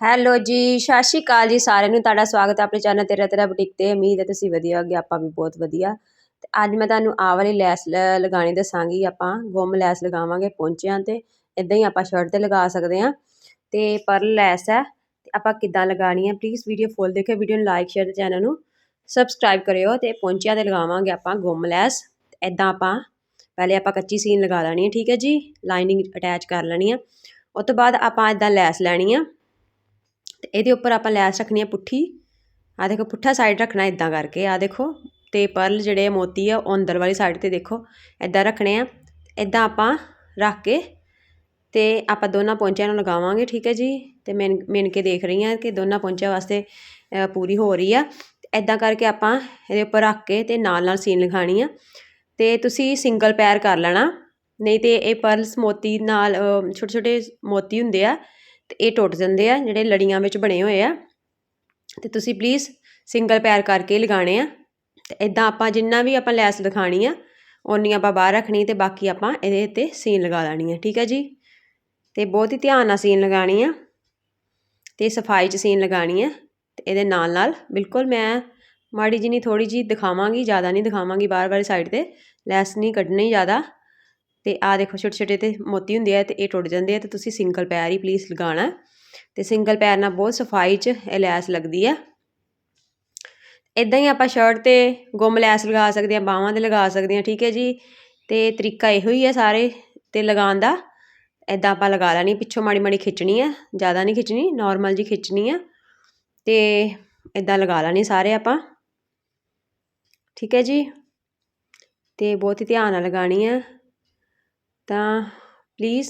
Hello ਜੀ, ਸਤਿ ਸ਼੍ਰੀ ਅਕਾਲ ਜੀ ਸਾਰਿਆਂ ਨੂੰ। ਤੁਹਾਡਾ ਸਵਾਗਤ ਹੈ ਆਪਣੇ ਚੈਨਲ ਤੇਰਾ ਤੇਰਾ ਬੁਟੀਕ ਤੇ। ਉਮੀਦ ਹੈ ਤੁਸੀਂ ਵਧੀਆ ਹੋਗੇ ਆਪਾਂ ਵੀ ਬਹੁਤ ਵਧੀਆ। ਤੇ ਅੱਜ ਮੈਂ ਤੁਹਾਨੂੰ ਆਹ ਵਾਲੀ ਲੈਸ ਲ- ਲਗਾਉਣੀ ਦੱਸਾਂਗੀ। ਆਪਾਂ ਗੁੰਮ ਲੈਸ ਲਗਾਵਾਂਗੇ ਪਹੁੰਚਿਆਂ ਤੇ। ਇਦਾਂ ਹੀ ਆਪਾਂ ਸ਼ਰਟ ਤੇ ਲਗਾ ਸਕਦੇ ਹਾਂ। ਤੇ ਪਰਲ ਲੈਸ ਹੈ, ਤੇ ਆਪਾਂ ਕਿੱਦਾਂ ਲਗਾਣੀ ਹੈ ਪਲੀਜ਼ ਵੀਡੀਓ ਫੁੱਲ ਦੇਖਿਓ। ਵੀਡੀਓ ਨੂੰ ਲਾਈਕ ਸ਼ੇਅਰ ਤੇ ਚੈਨਲ ਨੂੰ ਸਬਸਕ੍ਰਾਈਬ ਕਰਿਓ। ਤੇ ਪਹੁੰਚਿਆਂ ਤੇ ਲਗਾਵਾਂਗੇ ਆਪਾਂ ਗੁੰਮ ਲੈਸ। ਇਦਾਂ ਆਪਾਂ, ਪਹਿਲੇ ਆਪਾਂ ਕੱਚੀ ਸੀਨ ਲਗਾ ਲੈਣੀ ਹੈ, ਠੀਕ ਹੈ ਜੀ? ਲਾਈਨਿੰਗ ਅਟੈਚ ਕਰ ਲੈਣੀ ਹੈ। ਉਸ ਤੋਂ ਬਾਅਦ ਆਪਾਂ ਇਦਾਂ ਲੈਸ ਲੈਣੀ ਆ ਤੇ ਇਹਦੇ ਉੱਪਰ ਆਪਾਂ ਲੈਸ ਰੱਖਣੀ ਆ ਪੁੱਠੀ। ਆ ਦੇਖੋ, ਪੁੱਠਾ ਸਾਈਡ ਰੱਖਣਾ ਇਦਾਂ ਕਰਕੇ। ਆ ਦੇਖੋ, ਤੇ ਪਰਲ ਜਿਹੜੇ ਮੋਤੀ ਆ, ਉਹ ਅੰਦਰ ਵਾਲੀ ਸਾਈਡ ਤੇ ਦੇਖੋ ਇਦਾਂ ਰੱਖਣੇ ਆ। ਇਦਾਂ ਆਪਾਂ ਰੱਖ ਕੇ ਤੇ ਆਪਾਂ ਦੋਨਾਂ ਪੌਂਚਿਆਂ ਨੂੰ ਲਗਾਵਾਂਗੇ, ਠੀਕ ਹੈ ਜੀ? ਤੇ ਮੈਂ ਮਿਣ ਕੇ ਦੇਖ ਰਹੀ ਹਾਂ ਕਿ ਦੋਨਾਂ ਪੌਂਚਿਆਂ ਵਾਸਤੇ ਪੂਰੀ ਹੋ ਰਹੀ ਆ। ਇਦਾਂ ਕਰਕੇ ਆਪਾਂ ਇਹਦੇ ਉੱਪਰ ਰੱਖ ਕੇ ਤੇ ਨਾਲ ਨਾਲ ਸੀਨ ਲਗਾਣੀ ਆ। ਤੇ ਤੁਸੀਂ ਸਿੰਗਲ ਪੈਰ ਕਰ ਲੈਣਾ। ਨਹੀਂ ਤੇ ਇਹ ਪਰਲਸ ਮੋਤੀ ਨਾਲ ਛੋਟੇ ਛੋਟੇ ਮੋਤੀ ਹੁੰਦੇ ਆ ਤੇ ਇਹ ਟੁੱਟ ਜਾਂਦੇ ਆ, ਜਿਹੜੇ ਲੜੀਆਂ ਵਿੱਚ ਬਣੇ ਹੋਏ ਆ। ਤੇ ਤੁਸੀਂ ਪਲੀਜ਼ ਸਿੰਗਲ ਪੈਰ ਕਰਕੇ ਲਗਾਣੇ ਆ। ਤੇ ਇਦਾਂ ਆਪਾਂ ਜਿੰਨਾ ਵੀ ਆਪਾਂ ਲੈਸ ਦਿਖਾਣੀ ਆ, ਓਨੀ ਆਪਾਂ ਬਾਹਰ ਰੱਖਣੀ ਤੇ ਬਾਕੀ ਆਪਾਂ ਇਹਦੇ ਉੱਤੇ ਸੀਨ ਲਗਾ ਲੈਣੀ ਆ, ਠੀਕ ਹੈ ਜੀ? ਤੇ ਬਹੁਤ ਹੀ ਧਿਆਨ ਨਾਲ ਸੀਨ ਲਗਾਣੀ ਆ। ਤੇ ਸਫ਼ਾਈ 'ਚ ਸੀਨ ਲਗਾਣੀ ਆ। ਤੇ ਇਹਦੇ ਨਾਲ ਨਾਲ ਬਿਲਕੁਲ ਮੈਂ ਮਾੜੀ ਜੀ ਨਹੀਂ ਥੋੜੀ ਜੀ ਦਿਖਾਵਾਂਗੀ, ਜ਼ਿਆਦਾ ਨਹੀਂ ਦਿਖਾਵਾਂਗੀ ਬਾਹਰ ਵਾਲੀ ਸਾਈਡ ਤੇ, ਲੈਸ ਨਹੀਂ ਕੱਢਣੀ ਜ਼ਿਆਦਾ। ਤੇ ਆ ਦੇਖੋ ਛੋਟੇ ਛੋਟੇ ਤੇ ਮੋਤੀ ਹੁੰਦੇ ਆ ਤੇ ਇਹ ਟੁੱਟ ਜਾਂਦੇ ਆ ਤੇ ਤੁਸੀਂ ਸਿੰਗਲ ਪੈਰ ਹੀ ਪਲੀਜ਼ ਲਗਾਉਣਾ ਤੇ ਸਿੰਗਲ ਪੈਰ ਨਾਲ ਬਹੁਤ ਸਫ਼ਾਈ 'ਚ ਇਹ ਲੈਸ ਲੱਗਦੀ ਆ। ਇਦਾਂ ਹੀ ਆਪਾਂ ਸ਼ਰਟ ਤੇ ਗੁੰਮ ਲੈਸ ਲਗਾ ਸਕਦੇ ਆ, ਬਾਹਾਂ ਤੇ ਲਗਾ ਸਕਦੇ ਆ, ਠੀਕ ਹੈ ਜੀ? ਤੇ ਤਰੀਕਾ ਇਹੋ ਹੀ ਆ ਸਾਰੇ ਤੇ ਲਗਾਉਣ ਦਾ। ਇਦਾਂ ਆਪਾਂ ਲਗਾ ਲੈਣੀ, ਪਿੱਛੋਂ ਮਾੜੀ ਮਾੜੀ ਖਿੱਚਣੀ ਆ, ਜ਼ਿਆਦਾ ਨਹੀਂ ਖਿੱਚਣੀ ਨਾਰਮਲ ਜੀ ਖਿੱਚਣੀ ਆ। ਤੇ ਇਦਾਂ ਲਗਾ ਲੈਣੀ ਸਾਰੇ ਆਪਾਂ। ਠੀਕ ਹੈ ਜੀ? ਤੇ ਬਹੁਤ ਹੀ ਧਿਆਨ ਨਾਲ ਲਗਾਣੀ ਆ। ਤਾਂ ਪਲੀਜ਼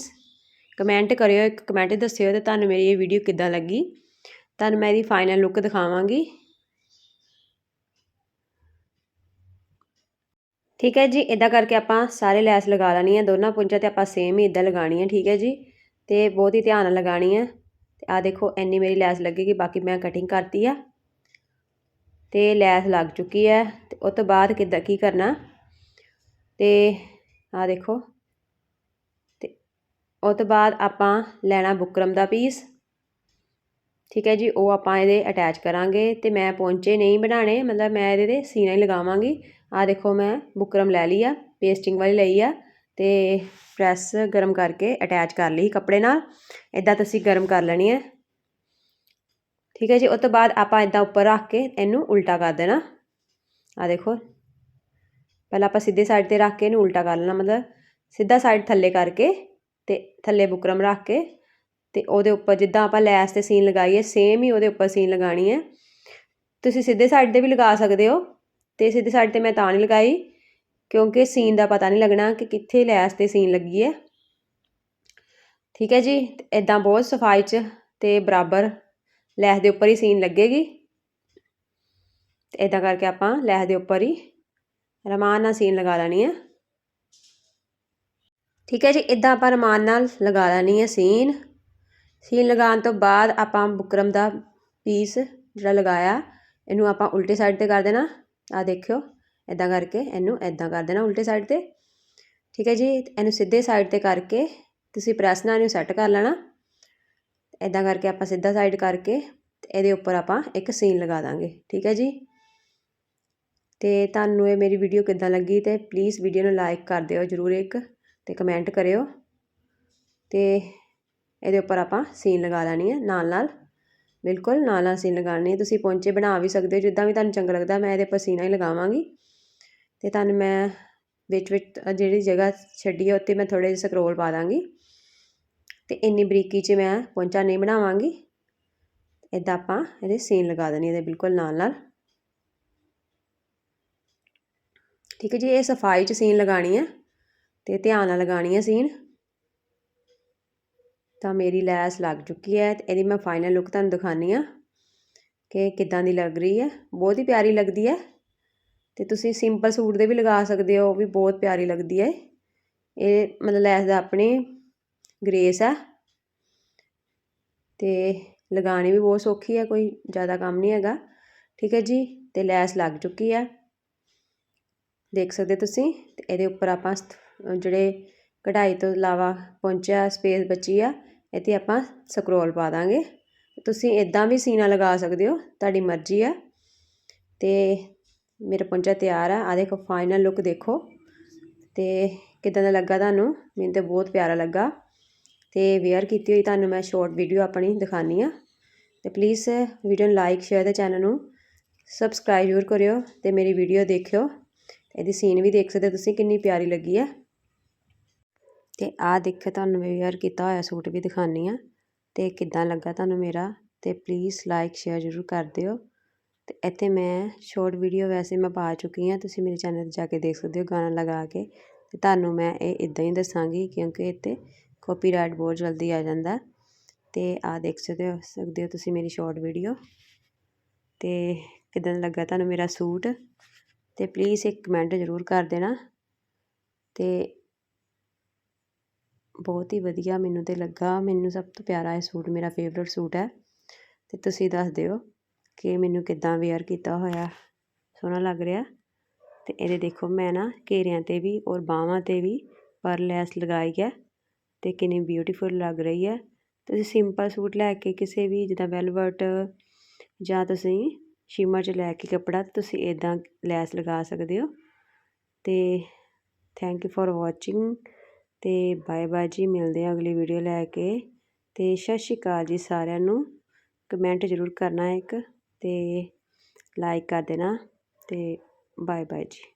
ਕਮੈਂਟ ਕਰਿਓ, ਇੱਕ ਕਮੈਂਟ ਦੱਸਿਓ ਅਤੇ ਤੁਹਾਨੂੰ ਮੇਰੀ ਇਹ ਵੀਡੀਓ ਕਿੱਦਾਂ ਲੱਗੀ। ਤੁਹਾਨੂੰ ਮੈਂ ਇਹਦੀ ਫਾਈਨਲ ਲੁੱਕ ਦਿਖਾਵਾਂਗੀ। ਠੀਕ ਹੈ ਜੀ ਇਦਾਂ ਕਰਕੇ ਆਪਾਂ ਸਾਰੇ ਲੈਸ ਲਗਾ ਲੈਣੀ ਹੈ ਦੋਨਾਂ ਪੁੰਜਾਂ ਤੇ ਆਪਾਂ ਸੇਮ ਹੀ ਇਦਾਂ ਲਗਾਣੀ ਹੈ ਠੀਕ ਹੈ ਜੀ। ਤੇ ਬਹੁਤ ਹੀ ਧਿਆਨ ਨਾਲ ਲਗਾਣੀ ਹੈ ਤੇ ਆ ਦੇਖੋ, ਇੰਨੀ ਮੇਰੀ ਲੈਸ ਲੱਗੇਗੀ, ਬਾਕੀ ਮੈਂ ਕਟਿੰਗ ਕਰਤੀ ਆ। ਤੇ ਲੈਸ ਲੱਗ ਚੁੱਕੀ ਹੈ। ਤੇ ਉਸ ਤੋਂ ਬਾਅਦ ਕਿੱਦਾਂ, ਕੀ ਕਰਨਾ? ਤੇ ਆ ਦੇਖੋ ਉਹ ਤੋਂ ਬਾਅਦ ਆਪਾਂ ਲੈਣਾ ਬੁਕਰਮ ਦਾ ਪੀਸ ਠੀਕ ਹੈ ਜੀ, ਉਹ ਆਪਾਂ ਇਹਦੇ ਅਟੈਚ ਕਰਾਂਗੇ ਤੇ ਮੈਂ ਪੌਂਚੇ ਨਹੀਂ ਬਣਾਣੇ ਮਤਲਬ ਮੈਂ ਇਹਦੇ ਤੇ ਸੀਨਾ ਹੀ ਲਗਾਵਾਂਗੀ। ਆ ਦੇਖੋ ਮੈਂ ਬੁਕਰਮ ਲੈ ਲਈ ਆ ਪੇਸਟਿੰਗ ਵਾਲੀ ਲਈ ਆ ਤੇ ਪ੍ਰੈਸ ਗਰਮ ਕਰਕੇ ਅਟੈਚ ਕਰ ਲਈ ਕੱਪੜੇ ਨਾਲ। ਇਦਾਂ ਤੁਸੀਂ ਗਰਮ ਕਰ ਲੈਣੀ ਹੈ। ਠੀਕ ਹੈ ਜੀ ਉਸ ਤੋਂ ਬਾਅਦ ਆਪਾਂ ਇਦਾਂ ਉੱਪਰ ਰੱਖ ਕੇ ਇਹਨੂੰ ਉਲਟਾ ਕਰ ਦੇਣਾ। ਆ ਦੇਖੋ, ਪਹਿਲਾਂ ਆਪਾਂ ਸਿੱਧੇ ਸਾਈਡ ਤੇ ਰੱਖ ਕੇ ਇਹਨੂੰ ਉਲਟਾ ਕਰ ਲੈਣਾ, ਮਤਲਬ ਸਿੱਧਾ ਸਾਈਡ ਥੱਲੇ ਕਰਕੇ। ਅਤੇ ਥੱਲੇ ਬੁਕਰਮ ਰੱਖ ਕੇ ਅਤੇ ਉਹਦੇ ਉੱਪਰ ਜਿੱਦਾਂ ਆਪਾਂ ਲੈਸ ਤੇ ਸੀਨ ਲਗਾਈ ਹੈ ਸੇਮ ਹੀ ਉਹਦੇ ਉੱਪਰ ਸੀਨ ਲਗਾਣੀ ਹੈ। ਤੁਸੀਂ ਸਿੱਧੇ ਸਾਈਡ ਤੇ ਵੀ ਲਗਾ ਸਕਦੇ ਹੋ ਅਤੇ ਸਿੱਧੇ ਸਾਈਡ ਤੇ ਮੈਂ ਤਾਂ ਨਹੀਂ ਲਗਾਈ ਕਿਉਂਕਿ ਸੀਨ ਦਾ ਪਤਾ ਨਹੀਂ ਲੱਗਣਾ ਕਿ ਕਿੱਥੇ ਲੈਸ ਤੇ ਸੀਨ ਲੱਗੀ ਹੈ। ਠੀਕ ਹੈ ਜੀ ਇਦਾਂ ਬਹੁਤ ਸਫ਼ਾਈ 'ਚ ਤੇ ਬਰਾਬਰ ਲੈਸ ਦੇ ਉੱਪਰ ਹੀ ਸੀਨ ਲੱਗੇਗੀ। ਤੇ ਇਦਾਂ ਕਰਕੇ ਆਪਾਂ ਲੈਸ ਦੇ ਉੱਪਰ ਹੀ ਰਮਾਨ ਨਾਲ ਸੀਨ ਲਗਾ ਲੈਣੀ ਹੈ। ਠੀਕ ਹੈ ਜੀ ਇੱਦਾਂ ਆਪਾਂ ਰਮਾਨ ਨਾਲ ਲਗਾ ਲੈਣੀ ਹੈ ਸੀਨ। ਸੀਨ ਲਗਾਉਣ ਤੋਂ ਬਾਅਦ ਆਪਾਂ ਬੁਕਰਮ ਦਾ ਪੀਸ ਜਿਹੜਾ ਲਗਾਇਆ, ਇਹਨੂੰ ਆਪਾਂ ਉਲਟੇ ਸਾਈਡ ਤੇ ਕਰ ਦੇਣਾ। ਆ ਦੇਖਿਓ ਇਦਾਂ ਕਰਕੇ ਇਹਨੂੰ ਇਦਾਂ ਕਰ ਦੇਣਾ ਉਲਟੇ ਸਾਈਡ ਤੇ। ਠੀਕ ਹੈ ਜੀ, ਇਹਨੂੰ ਸਿੱਧੇ ਸਾਈਡ ਤੇ ਕਰਕੇ ਤੁਸੀਂ ਪ੍ਰੈਸ ਨਾਲ ਇਹਨੂੰ ਸੈੱਟ ਕਰ ਲੈਣਾ। ਇਦਾਂ ਕਰਕੇ ਆਪਾਂ ਸਿੱਧਾ ਸਾਈਡ ਕਰਕੇ ਤੇ ਇਹਦੇ ਉੱਪਰ ਆਪਾਂ ਇੱਕ ਸੀਨ ਲਗਾ ਦਾਂਗੇ। ਠੀਕ ਹੈ ਜੀ। ਤੇ ਤੁਹਾਨੂੰ ਇਹ ਮੇਰੀ ਵੀਡੀਓ ਕਿੱਦਾਂ ਲੱਗੀ ਤੇ ਪਲੀਜ਼ ਵੀਡੀਓ ਨੂੰ ਲਾਈਕ ਕਰ ਦਿਓ ਜਰੂਰ ਇੱਕ। ਤੇ ਕਮੈਂਟ ਕਰਿਓ ਤੇ ਇਹਦੇ ਉੱਪਰ ਆਪਾਂ ਸੀਨ ਲਗਾ ਲੈਣੀ ਹੈ ਨਾਲ ਨਾਲ। ਬਿਲਕੁਲ ਨਾਲ ਨਾਲ ਸੀਨ ਲਗਾਉਣੀ ਹੈ। ਤੁਸੀਂ ਪੌਂਚੇ ਬਣਾ ਵੀ ਸਕਦੇ ਹੋ। ਜਿੱਦਾਂ ਵੀ ਤੁਹਾਨੂੰ ਚੰਗਾ ਲੱਗਦਾ ਮੈਂ ਇਹਦੇ ਉੱਪਰ ਸੀਨਾ ਹੀ ਲਗਾਵਾਂਗੀ। ਤੇ ਤੁਹਾਨੂੰ ਮੈਂ ਵਿੱਚ ਵਿੱਚ ਜਿਹੜੀ ਜਗ੍ਹਾ ਛੱਡੀ ਹੈ ਉੱਤੇ ਮੈਂ ਥੋੜੇ ਜਿਹੇ ਸਕਰੋਲ ਪਾ ਦਾਂਗੀ। ਤੇ ਇੰਨੀ ਬਰੀਕੀ 'ਚ ਮੈਂ ਪੌਂਚਾ ਨਹੀਂ ਬਣਾਵਾਂਗੀ। ਇਦਾਂ ਆਪਾਂ ਇਹਦੇ ਸੀਨ ਲਗਾ ਦੇਣੀ ਇਹਦੇ ਬਿਲਕੁਲ ਨਾਲ ਨਾਲ। ਠੀਕ ਹੈ ਜੀ, ਇਹ ਸਫ਼ਾਈ 'ਚ ਸੀਨ ਲਗਾਣੀ ਹੈ। ਤੇ ਧਿਆਨ ਨਾਲ ਲਗਾਣੀ ਹੈ ਸੀਨ ਤਾਂ ਮੇਰੀ ਲੈਸ ਲੱਗ ਚੁੱਕੀ ਹੈ ਤੇ ਇਹਦੀ ਮੈਂ ਫਾਈਨਲ ਲੁੱਕ ਤੁਹਾਨੂੰ ਦਿਖਾਣੀ ਆ ਕਿ ਕਿੱਦਾਂ ਦੀ ਲੱਗ ਰਹੀ ਹੈ। ਬਹੁਤ ਹੀ ਪਿਆਰੀ ਲੱਗਦੀ ਹੈ ਤੇ ਤੁਸੀਂ ਸਿੰਪਲ ਸੂਟ ਦੇ ਵੀ ਲਗਾ ਸਕਦੇ ਹੋ, ਉਹ ਵੀ ਬਹੁਤ ਪਿਆਰੀ ਲੱਗਦੀ ਹੈ। ਇਹ ਮਤਲਬ ਲੈਸ ਦਾ ਆਪਣੀ ਗ੍ਰੇਸ ਹੈ ਤੇ ਲਗਾਣੀ ਵੀ ਬਹੁਤ ਸੌਖੀ ਹੈ, ਕੋਈ ਜ਼ਿਆਦਾ ਕੰਮ ਨਹੀਂ ਹੈਗਾ। ਠੀਕ ਹੈ ਜੀ, ਤੇ ਲੈਸ ਲੱਗ ਚੁੱਕੀ ਹੈ। ਦੇਖ ਸਕਦੇ ਤੁਸੀਂ ਤੇ ਇਹਦੇ ਉੱਪਰ ਆਪਾਂ ਜਿਹੜੇ ਕਢਾਈ ਤੋਂ ਇਲਾਵਾ ਪਹੁੰਚਿਆ ਸਪੇਸ ਬਚੀ ਆ, ਇੱਥੇ ਆਪਾਂ ਸਕਰੋਲ ਪਾ ਦਾਂਗੇ। ਤੁਸੀਂ ਇਦਾਂ ਵੀ ਸੀਨਾ ਲਗਾ ਸਕਦੇ ਹੋ, ਤੁਹਾਡੀ ਮਰਜ਼ੀ ਆ। ਤੇ ਮੇਰਾ ਪਹੁੰਚਾ ਤਿਆਰ ਆ। ਆ ਦੇਖੋ ਫਾਈਨਲ ਲੁੱਕ ਦੇਖੋ। ਤੇ ਕਿਦਾਂ ਦਾ ਲੱਗਾ ਤੁਹਾਨੂੰ? ਮੈਨੂੰ ਤੇ ਬਹੁਤ ਪਿਆਰਾ ਲੱਗਾ। ਤੇ ਵੇਅਰ ਕੀਤੀ ਹੋਈ ਤੁਹਾਨੂੰ ਮੈਂ ਸ਼ਾਰਟ ਵੀਡੀਓ ਆਪਣੀ ਦਿਖਾਣੀ ਆ। ਤੇ ਪਲੀਜ਼ ਵੀਡੀਓ ਨੂੰ ਲਾਈਕ ਸ਼ੇਅਰ ਤੇ ਚੈਨਲ ਨੂੰ ਸਬਸਕ੍ਰਾਈਬ ਜ਼ਰੂਰ ਕਰਿਓ ਤੇ ਮੇਰੀ ਵੀਡੀਓ ਦੇਖਿਓ। ਇਹਦੀ ਸੀਨ ਵੀ ਦੇਖ ਸਕਦੇ ਤੁਸੀਂ, ਕਿੰਨੀ ਪਿਆਰੀ ਲੱਗੀ ਹੈ ਅਤੇ ਆਹ ਦੇਖੋ ਤੁਹਾਨੂੰ ਮੈਂ ਵੇਅਰ ਕੀਤਾ ਹੋਇਆ ਸੂਟ ਵੀ ਦਿਖਾਉਂਦੀ ਹਾਂ ਅਤੇ ਕਿੱਦਾਂ ਲੱਗਾ ਤੁਹਾਨੂੰ ਮੇਰਾ ਅਤੇ ਪਲੀਜ਼ ਲਾਈਕ ਸ਼ੇਅਰ ਜ਼ਰੂਰ ਕਰ ਦਿਓ। ਅਤੇ ਇੱਥੇ ਮੈਂ ਸ਼ਾਰਟ ਵੀਡੀਓ ਵੈਸੇ ਮੈਂ ਪਾ ਚੁੱਕੀ ਹਾਂ, ਤੁਸੀਂ ਮੇਰੇ ਚੈਨਲ 'ਤੇ ਜਾ ਕੇ ਦੇਖ ਸਕਦੇ ਹੋ ਗਾਣਾ ਲਗਾ ਕੇ। ਅਤੇ ਤੁਹਾਨੂੰ ਮੈਂ ਇਹ ਇਦਾਂ ਹੀ ਦੱਸਾਂਗੀ ਕਿਉਂਕਿ ਇੱਥੇ ਕਾਪੀਰਾਈਟ ਬਹੁਤ ਜਲਦੀ ਆ ਜਾਂਦਾ। ਅਤੇ ਆਹ ਦੇਖ ਸਕਦੇ ਹੋ ਸਕਦੇ ਹੋ ਤੁਸੀਂ ਮੇਰੀ ਸ਼ਾਰਟ ਵੀਡੀਓ ਅਤੇ ਕਿਦਾਂ ਲੱਗਾ ਤੁਹਾਨੂੰ ਮੇਰਾ ਸੂਟ? ਅਤੇ ਪਲੀਜ਼ ਇੱਕ ਕਮੈਂਟ ਜ਼ਰੂਰ ਕਰ ਦੇਣਾ। ਅਤੇ ਬਹੁਤ ਹੀ ਵਧੀਆ ਮੈਨੂੰ ਤਾਂ ਲੱਗਾ। ਮੈਨੂੰ ਸਭ ਤੋਂ ਪਿਆਰਾ ਇਹ ਸੂਟ ਮੇਰਾ ਫੇਵਰਿਟ ਸੂਟ ਹੈ। ਅਤੇ ਤੁਸੀਂ ਦੱਸ ਦਿਓ ਕਿ ਮੈਨੂੰ ਕਿੱਦਾਂ ਵੇਅਰ ਕੀਤਾ ਹੋਇਆ। ਸੋਹਣਾ ਲੱਗ ਰਿਹਾ। ਅਤੇ ਇਹਦੇ ਦੇਖੋ ਮੈਂ ਨਾ ਘੇਰਿਆਂ ਤੇ ਵੀ ਔਰ ਬਾਹਾਂ ਤੇ ਵੀ ਪਰ ਲੈਸ ਲਗਾਈ ਹੈ ਅਤੇ ਕਿੰਨੀ ਬਿਊਟੀਫੁਲ ਲੱਗ ਰਹੀ ਹੈ। ਤੁਸੀਂ ਸਿੰਪਲ ਸੂਟ ਲੈ ਕੇ ਕਿਸੇ ਵੀ ਜਿੱਦਾਂ ਵੈਲਵਟ ਜਾਂ ਤੁਸੀਂ ਸ਼ਿਮਰ 'ਚ ਲੈ ਕੇ ਕੱਪੜਾ ਤੁਸੀਂ ਇਦਾਂ ਲੈਸ ਲਗਾ ਸਕਦੇ ਹੋ। ਅਤੇ ਥੈਂਕ ਯੂ ਫॉर ਵਾਚਿੰਗ ਅਤੇ ਬਾਏ ਬਾਏ ਜੀ, ਮਿਲਦੇ ਹਾਂ ਅਗਲੀ ਵੀਡੀਓ ਲੈ ਕੇ। ਅਤੇ ਸਤਿ ਸ਼੍ਰੀ ਅਕਾਲ ਜੀ ਸਾਰਿਆਂ ਨੂੰ। ਕਮੈਂਟ ਜ਼ਰੂਰ ਕਰਨਾ ਇੱਕ ਅਤੇ ਲਾਈਕ ਕਰ ਦੇਣਾ ਅਤੇ ਬਾਏ ਬਾਏ ਜੀ।